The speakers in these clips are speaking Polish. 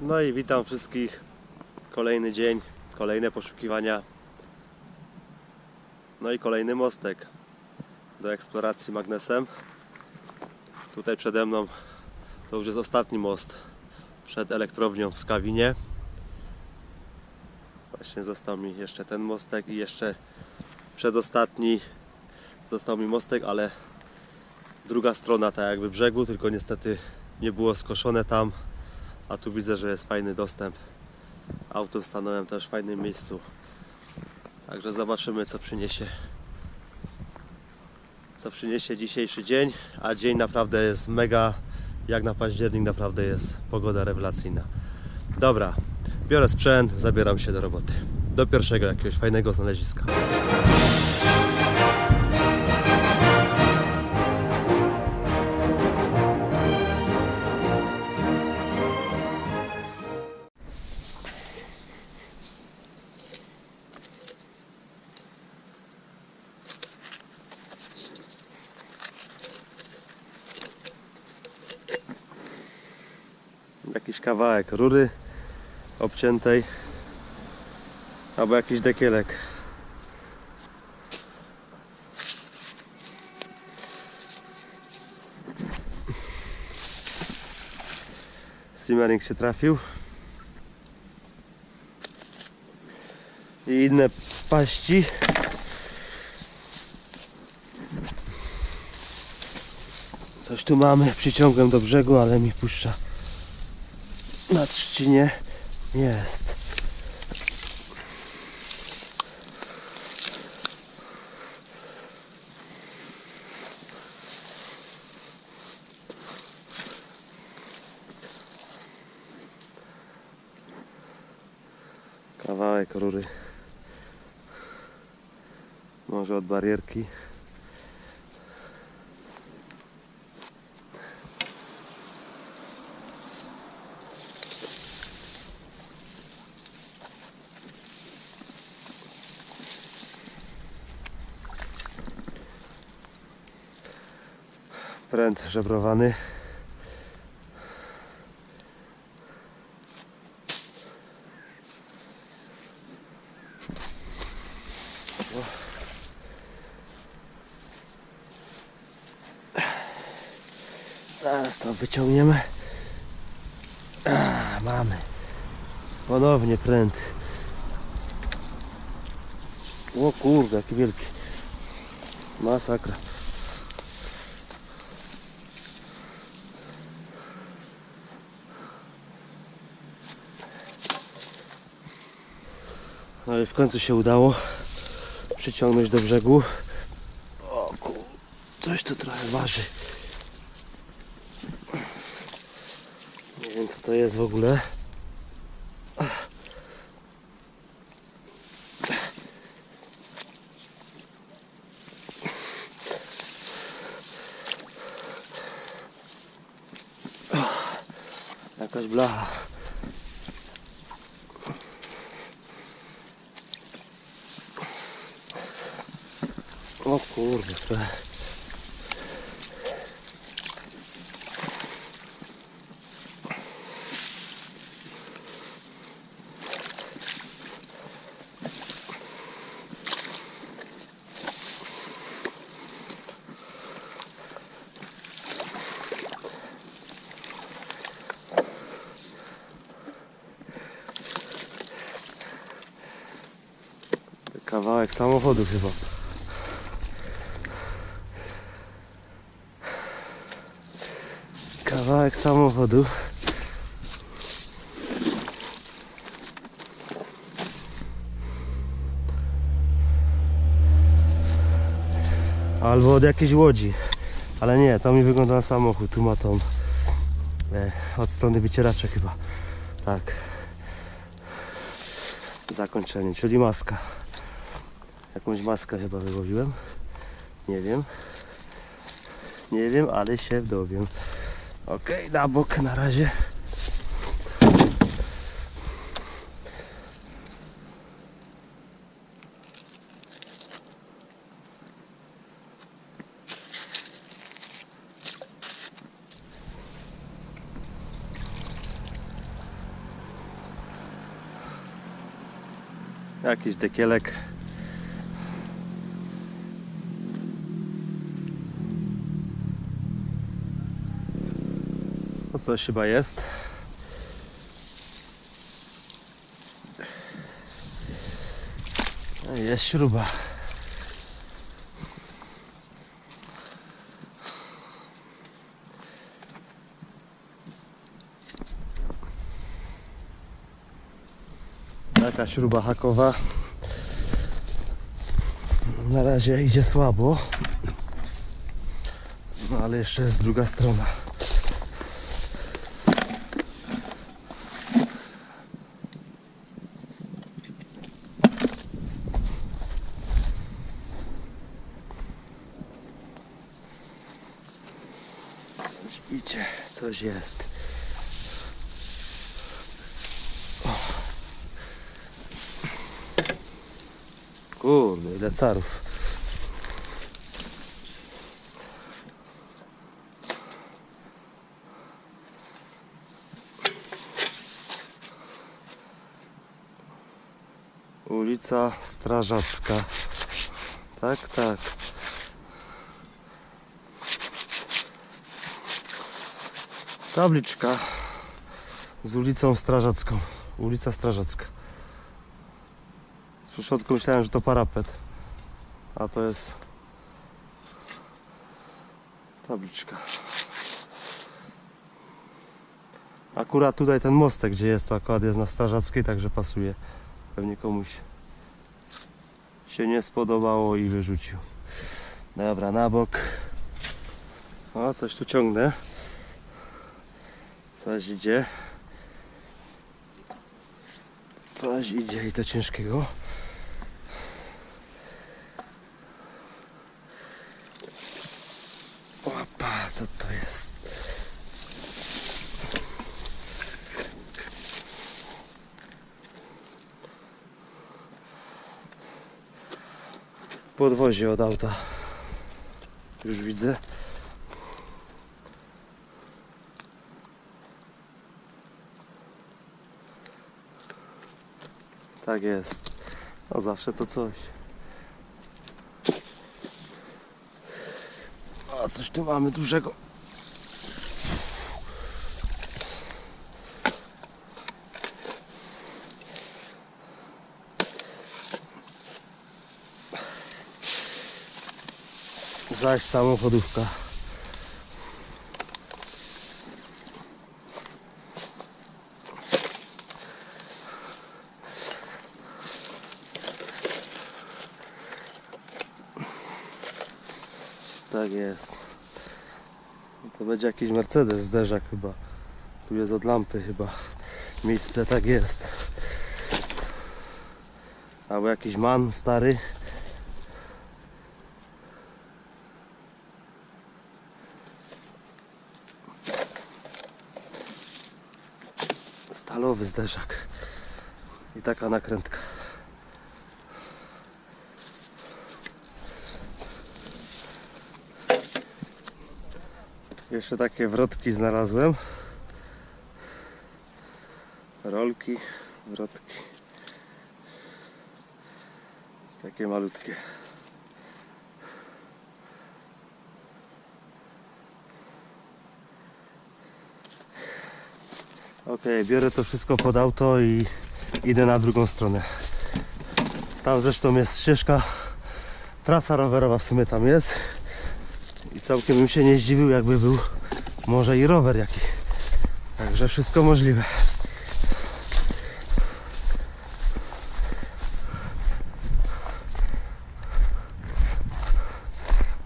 No i witam wszystkich. Kolejny dzień, kolejne poszukiwania. No i kolejny mostek do eksploracji magnesem. Tutaj przede mną to już jest ostatni most przed elektrownią w Skawinie. Właśnie został mi jeszcze ten mostek i jeszcze przedostatni został mi mostek, ale druga strona tak jakby brzegu, tylko niestety nie było skoszone tam, a tu widzę, że jest fajny dostęp. Auto stanąłem też w fajnym miejscu. Także zobaczymy co przyniesie co przyniesie dzisiejszy dzień, a dzień naprawdę jest mega, jak na październik naprawdę jest pogoda rewelacyjna. Dobra, biorę sprzęt, zabieram się do roboty. Do pierwszego jakiegoś fajnego znaleziska. Jakiś kawałek rury obciętej albo jakiś dekielek. Simmering się trafił. I inne paści. Coś tu mamy, przyciągłem do brzegu, ale mi puszcza na trzcinie jest. Kawałek rury. Może od barierki. Pręt żebrowany. Zaraz to wyciągniemy. A, mamy. Ponownie pręt. O kurde, jaki wielki. Masakra. No i w końcu się udało przyciągnąć do brzegu. O coś tu trochę waży. Nie wiem co to jest w ogóle. Jakaś blacha. O kurde, trochę. Kawałek samochodu chyba. Kawałek samochodu. Albo od jakiejś łodzi. Ale nie, to mi wygląda na samochód. Tu ma tą e, od strony chyba. Tak. Zakończenie, czyli maska. Jakąś maskę chyba wyłowiłem. Nie wiem. Nie wiem, ale się dowiem. Ok, na bok na razie. Jakiś dekielek To coś chyba jest. No Jest śruba. Taka śruba hakowa. Na razie idzie słabo. No ale jeszcze jest druga strona. Coś idzie, coś jest. Kurde, ile carów. Ulica Strażacka. Tak, tak. Tabliczka z ulicą Strażacką. Ulica Strażacka. Z początku myślałem, że to parapet, a to jest tabliczka. Akurat tutaj ten mostek, gdzie jest, to akurat jest na Strażackiej, także pasuje. Pewnie komuś się nie spodobało i wyrzucił. Dobra, na bok. O, coś tu ciągnę. Coś idzie. Coś idzie i to ciężkiego. Opa, co to jest? Podwozie od auta. Już widzę. Tak jest. No zawsze to coś. A coś tu mamy dużego. Zaś samochodówka. Tak jest. To będzie jakiś Mercedes zderzak chyba. Tu jest od lampy chyba. Miejsce tak jest. Albo jakiś man stary. Stalowy zderzak. I taka nakrętka. Jeszcze takie wrotki znalazłem. Rolki, wrotki. Takie malutkie. Ok, biorę to wszystko pod auto i idę na drugą stronę. Tam zresztą jest ścieżka, trasa rowerowa w sumie tam jest. I całkiem bym się nie zdziwił, jakby był może i rower jaki. Także wszystko możliwe.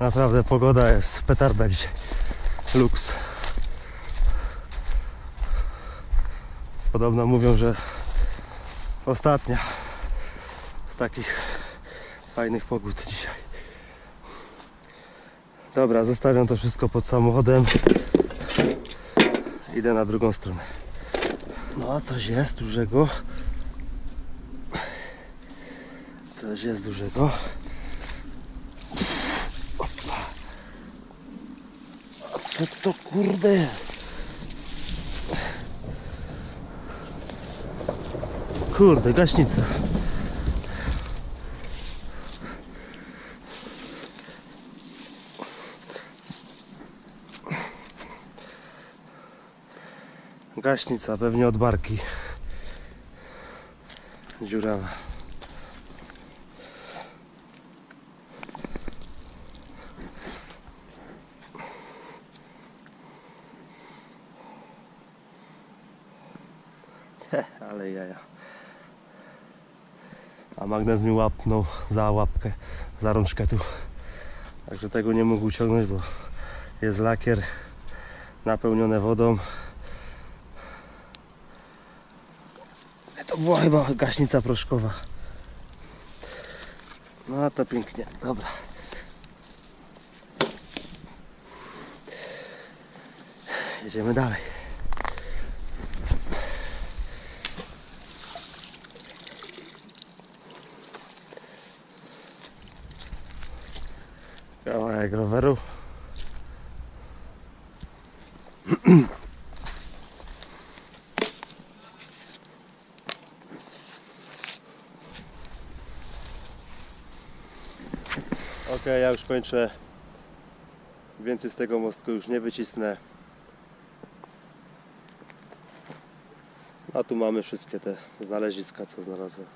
Naprawdę pogoda jest petarda dzisiaj. Luks. Podobno mówią, że ostatnia z takich fajnych pogód dzisiaj. Dobra, zostawiam to wszystko pod samochodem. Idę na drugą stronę. No, coś jest dużego. Coś jest dużego. Opa. A co to kurde? Kurde, gaśnica. Gaśnica, pewnie od barki. Dziurawa. Ale jaja. A magnes mi łapnął za łapkę, za rączkę tu. Także tego nie mógł uciągnąć, bo jest lakier napełnione wodą. To była chyba gaśnica proszkowa. No to pięknie, dobra. Jedziemy dalej. Kawałek roweru. Ok, ja już kończę. Więcej z tego mostku już nie wycisnę. A tu mamy wszystkie te znaleziska, co znalazłem.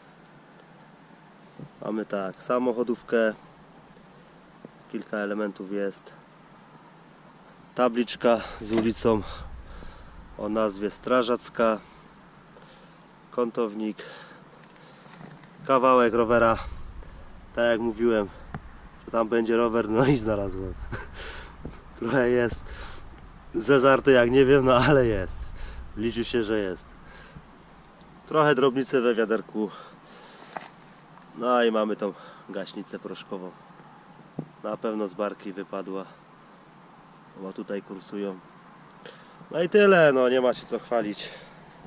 Mamy tak, samochodówkę. Kilka elementów jest. Tabliczka z ulicą o nazwie Strażacka. Kątownik. Kawałek rowera. Tak jak mówiłem, tam będzie rower, no i znalazłem. Trochę jest zezarty jak nie wiem, no ale jest. Liczy się, że jest. Trochę drobnicy we wiaderku. No i mamy tą gaśnicę proszkową. Na pewno z barki wypadła. Bo tutaj kursują. No i tyle, no nie ma się co chwalić.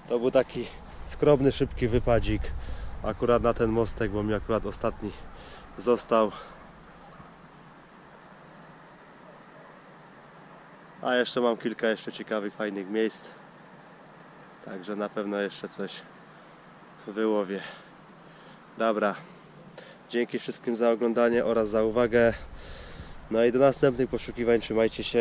To był taki skromny, szybki wypadzik. Akurat na ten mostek, bo mi akurat ostatni został. A jeszcze mam kilka jeszcze ciekawych, fajnych miejsc. Także na pewno jeszcze coś wyłowię. Dobra. Dzięki wszystkim za oglądanie oraz za uwagę. No i do następnych poszukiwań trzymajcie się.